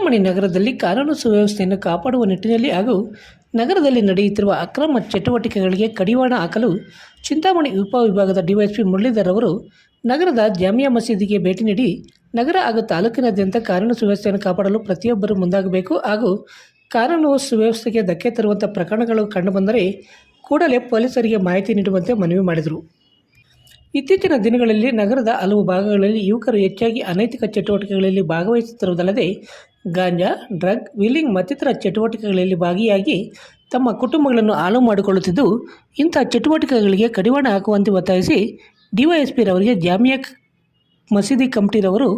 ಚಿಂತಾಮಣಿ ನಗರದಲ್ಲಿ ಕಾನೂನು ಸುವ್ಯವಸ್ಥೆಯನ್ನು ಕಾಪಾಡುವ ನಿಟ್ಟಿನಲ್ಲಿ ಹಾಗೂ ನಗರದಲ್ಲಿ ನಡೆಯುತ್ತಿರುವ ಅಕ್ರಮ ಚಟುವಟಿಕೆಗಳಿಗೆ ಕಡಿವಾಣ ಹಾಕಲು ಚಿಂತಾಮಣಿ ಉಪವಿಭಾಗದ ಡಿವೈಎಸ್ಪಿ ಮುರಳೀಧರ್ ಅವರು ನಗರದ ಜಾಮಿಯಾ ಮಸೀದಿಗೆ ಭೇಟಿ ನೀಡಿ ನಗರ ಹಾಗೂ ತಾಲೂಕಿನಾದ್ಯಂತ ಕಾನೂನು ಸುವ್ಯವಸ್ಥೆಯನ್ನು ಕಾಪಾಡಲು ಪ್ರತಿಯೊಬ್ಬರು ಮುಂದಾಗಬೇಕು ಹಾಗೂ ಕಾನೂನು ಸುವ್ಯವಸ್ಥೆಗೆ ಧಕ್ಕೆ ತರುವಂಥ ಪ್ರಕರಣಗಳು ಕಂಡುಬಂದರೆ ಕೂಡಲೇ ಪೊಲೀಸರಿಗೆ ಮಾಹಿತಿ ನೀಡುವಂತೆ ಮನವಿ ಮಾಡಿದರು. ಇತ್ತೀಚಿನ ದಿನಗಳಲ್ಲಿ ನಗರದ ಹಲವು ಭಾಗಗಳಲ್ಲಿ ಯುವಕರು ಹೆಚ್ಚಾಗಿ ಅನೈತಿಕ ಚಟುವಟಿಕೆಗಳಲ್ಲಿ ಭಾಗವಹಿಸುತ್ತಿರುವುದಲ್ಲದೆ ಗಾಂಜಾ, ಡ್ರಗ್, ವೀಲಿಂಗ್ ಮತ್ತಿತರ ಚಟುವಟಿಕೆಗಳಲ್ಲಿ ಭಾಗಿಯಾಗಿ ತಮ್ಮ ಕುಟುಂಬಗಳನ್ನು ಹಾಳು ಮಾಡಿಕೊಳ್ಳುತ್ತಿದ್ದು, ಇಂಥ ಚಟುವಟಿಕೆಗಳಿಗೆ ಕಡಿವಾಣ ಹಾಕುವಂತೆ ಒತ್ತಾಯಿಸಿ ಡಿವೈಎಸ್ಪಿರವರಿಗೆ ಜಾಮಿಯಾ ಮಸೀದಿ ಕಮಿಟಿರವರು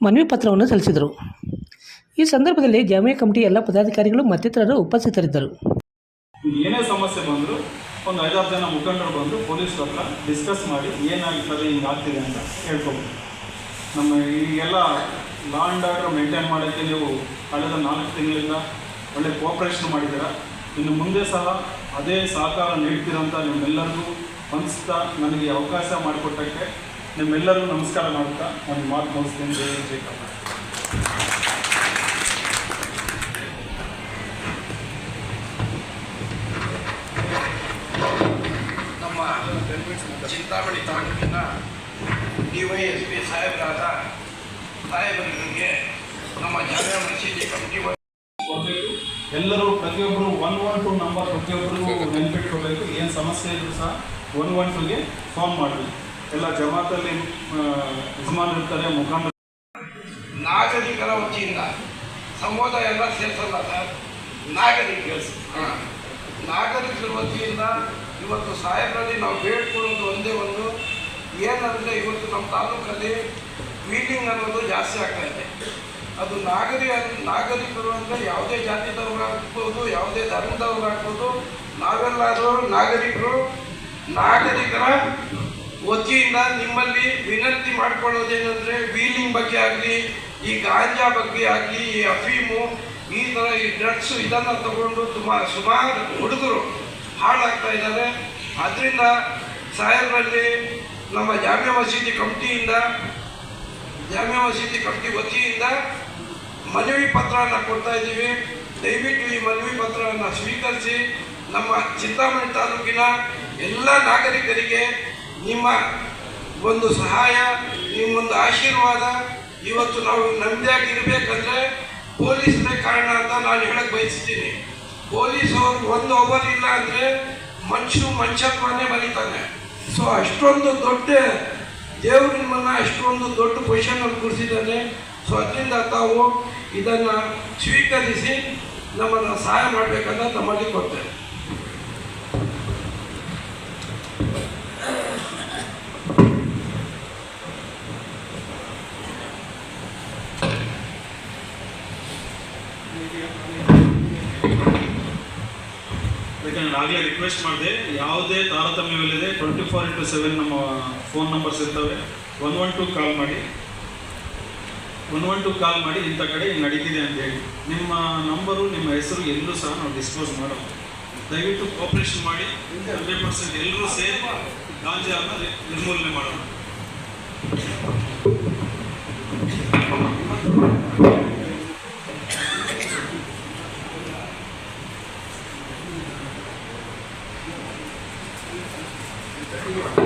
ಮನವಿ ಪತ್ರವನ್ನು ಸಲ್ಲಿಸಿದರು. ಈ ಸಂದರ್ಭದಲ್ಲಿ ಜಾಮಿಯಾ ಕಮಿಟಿ ಎಲ್ಲ ಪದಾಧಿಕಾರಿಗಳು ಮತ್ತಿತರರು ಉಪಸ್ಥಿತರಿದ್ದರು. ಏನೇ ಸಮಸ್ಯೆ ಬಂದರೂ ಒಂದು ಐದಾರು ಜನ ಮುಖಂಡರು ಬಂದು ಪೊಲೀಸ್ ಹತ್ರ ಡಿಸ್ಕಸ್ ಮಾಡಿ ಏನಾಗ್ತದೆ ಹಿಂಗೆ ಆಗ್ತಿದೆ ಅಂತ ಹೇಳ್ಕೊಬೋದು. ನಮ್ಮ ಈಗೆಲ್ಲ ಲಾ ಆ್ಯಂಡ್ ಆರ್ಡರ್ ಮೇಂಟೈನ್ ಮಾಡೋಕ್ಕೆ ನೀವು ಕಳೆದ ನಾಲ್ಕು ತಿಂಗಳಿಂದ ಒಳ್ಳೆ ಕೋಆಪ್ರೇಷನ್ ಮಾಡಿದ್ದೀರಾ? ಇನ್ನು ಮುಂದೆ ಸಹ ಅದೇ ಸಹಕಾರ ನೀಡ್ತೀರಂತ ನಿಮ್ಮೆಲ್ಲರಿಗೂ ಅನಿಸ್ತಾ ನನಗೆ ಅವಕಾಶ ಮಾಡಿಕೊಟ್ಟಕ್ಕೆ ನಿಮ್ಮೆಲ್ಲರಿಗೂ ನಮಸ್ಕಾರ ಮಾಡುತ್ತಾ ನಾನು ಮಾತು ಮುಗಿಸ್ತೀನಿ. ಜಯ ಜಯ ನಮ್ಮ ಚಿಂತಾಮಣಿ ತಾಲೂಕಿನ ಡಿ ವೈ ಎಸ್ ಪಿ ಸಾಹೇಬರಾದ ಸಾಹೇಬರಿಗೆ ನಮ್ಮ ಜಾಮಿಯಾ ಮಸೀದಿ ಕಮಿಟಿ ಎಲ್ಲರೂ ಪ್ರತಿಯೊಬ್ಬರು ಒನ್ ಒನ್ ಟು ನಂಬರ್ ಪ್ರತಿಯೊಬ್ಬರಿಗೂ ನೆನ್ಪಿಟ್ಕೋಬೇಕು ಏನು ಸಮಸ್ಯೆ ಇದ್ರು ಸಹ ಒನ್ ಒನ್ ಟುಗೆ ಫೋನ್ ಮಾಡಬೇಕು ಎಲ್ಲ ಜಮಾತಲ್ಲಿ ಆ, ಯಜಮಾನ್ ಇರ್ತಾರೆ ಮುಖಾಂತರ ನಾಗರಿಕರ ವತಿಯಿಂದ ಸಮುದಾಯ ಎಲ್ಲ ಸೇರಿಸಲ್ಲ ಸರ್. ನಾಗರಿಕರು ನಾಗರಿಕರ ವತಿಯಿಂದ ಇವತ್ತು ಸಾಹೇಬರಲ್ಲಿ ನಾವು ಬೇಡ್ಕೊಳ್ಳೋದು ಒಂದೇ ಒಂದು. ಏನಂದರೆ ಇವತ್ತು ನಮ್ಮ ತಾಲೂಕಲ್ಲಿ ವೀಲಿಂಗ್ ಅನ್ನೋದು ಜಾಸ್ತಿ ಆಗ್ತಾ ಇದೆ ಅದು ನಾಗರಿ ನಾಗರಿಕರು ಅಂದರೆ ಯಾವುದೇ ಜಾತಿದವರಾಗ್ಬೋದು ಯಾವುದೇ ಧರ್ಮದವರು ಆಗ್ಬೋದು ನಾವೆಲ್ಲರೂ ನಾಗರಿಕರು, ನಾಗರಿಕರ ವತಿಯಿಂದ ನಿಮ್ಮಲ್ಲಿ ವಿನಂತಿ ಮಾಡ್ಕೊಳ್ಳೋದೇನೆಂದರೆ ವೀಲಿಂಗ್ ಬಗ್ಗೆ ಆಗಲಿ, ಈ ಗಾಂಜಾ ಬಗ್ಗೆ ಆಗಲಿ, ಈ ಅಫೀಮು, ಈ ಥರ ಈ ಡ್ರಗ್ಸು ಇದನ್ನು ತಗೊಂಡು ತುಂಬ ಸುಮಾರು ಹುಡುಗರು ಹಾಳಾಗ್ತಾ ಇದ್ದಾರೆ ಅದರಿಂದ ಸಾಹೇಬರಲ್ಲಿ ನಮ್ಮ ಜಾಮ್ಯ ಮಸೀದಿ ಕಮಿಟಿಯಿಂದ ಜಾಮಿಯಾ ಮಸೀದಿ ಕಮಿಟಿ ವತಿಯಿಂದ ಮನವಿ ಪತ್ರವನ್ನು ಕೊಡ್ತಾ ಇದ್ದೀವಿ. ದಯವಿಟ್ಟು ಈ ಮನವಿ ಪತ್ರವನ್ನು ಸ್ವೀಕರಿಸಿ ನಮ್ಮ ಚಿಂತಾಮಣಿ ತಾಲೂಕಿನ ಎಲ್ಲ ನಾಗರಿಕರಿಗೆ ನಿಮ್ಮ ಒಂದು ಸಹಾಯ, ನಿಮ್ಮೊಂದು ಆಶೀರ್ವಾದ. ಇವತ್ತು ನಾವು ನಂಬಿಯಾಗಿ ಇರಬೇಕಂದ್ರೆ ಪೊಲೀಸರೇ ಕಾರಣ ಅಂತ ನಾನು ಹೇಳಕ್ಕೆ ಬಯಸ್ತೀನಿ. ಪೊಲೀಸ್ ಅವ್ರು ಒಂದು ಇಲ್ಲ ಅಂದರೆ ಮನುಷ್ಯ ಮನುಷ್ಯತ್ವನೇ ಬಲಿತಾನೆ ಸೊ ಅಷ್ಟೊಂದು ದೊಡ್ಡ ದೇವರು ನಿಮ್ಮನ್ನು ಅಷ್ಟೊಂದು ದೊಡ್ಡ ಪೊಸಿಷನಲ್ಲಿ ಕೂರಿಸಿದ್ದಾನೆ. ಸೊ ಅದರಿಂದ ತಾವು ಇದನ್ನು ಸ್ವೀಕರಿಸಿ ನಮ್ಮನ್ನು ಸಹಾಯ ಮಾಡಬೇಕಂತ ತಮ್ಮಲ್ಲಿ ಕೊಡ್ತೇನೆ ಅದಕ್ಕೆ ಆಗಲೇ ರಿಕ್ವೆಸ್ಟ್ ಮಾಡಿದೆ, ಯಾವುದೇ ತಾರತಮ್ಯವಿಲ್ಲದೆ ಟ್ವೆಂಟಿ ಫೋರ್ ಇಂಟು ಸೆವೆನ್ ನಮ್ಮ ಫೋನ್ ನಂಬರ್ಸ್ ಇರ್ತವೆ. ಒನ್ ಒನ್ ಟು ಕಾಲ್ ಮಾಡಿ. ಒನ್ ಒನ್ ಟು ಕಾಲ್ ಮಾಡಿ ಇಂಥ ಕಡೆ ನಡೀತಿದೆ ಅಂತ ಹೇಳಿ. ನಿಮ್ಮ ನಂಬರು ನಿಮ್ಮ ಹೆಸರು ಎಲ್ಲೂ ಸಹ ನಾವು ಡಿಸ್ಕ್ಲೋಸ್ ಮಾಡೋದು ದಯವಿಟ್ಟು ಕೋಪರೇಷನ್ ಮಾಡಿ ಹಂಡ್ರೆಡ್ ಪರ್ಸೆಂಟ್ ಎಲ್ಲರೂ ಸೇರಿ ಗಾಂಜಾನ ನಿರ್ಮೂಲನೆ ಮಾಡೋಣ. Thank you.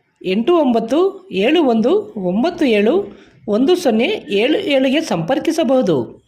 ಎಂಟು ಒಂಬತ್ತು ಏಳು ಒಂದು ಒಂಬತ್ತು ಏಳು ಒಂದು ಸೊನ್ನೆ ಏಳು ಏಳಿಗೆ ಸಂಪರ್ಕಿಸಬಹುದು.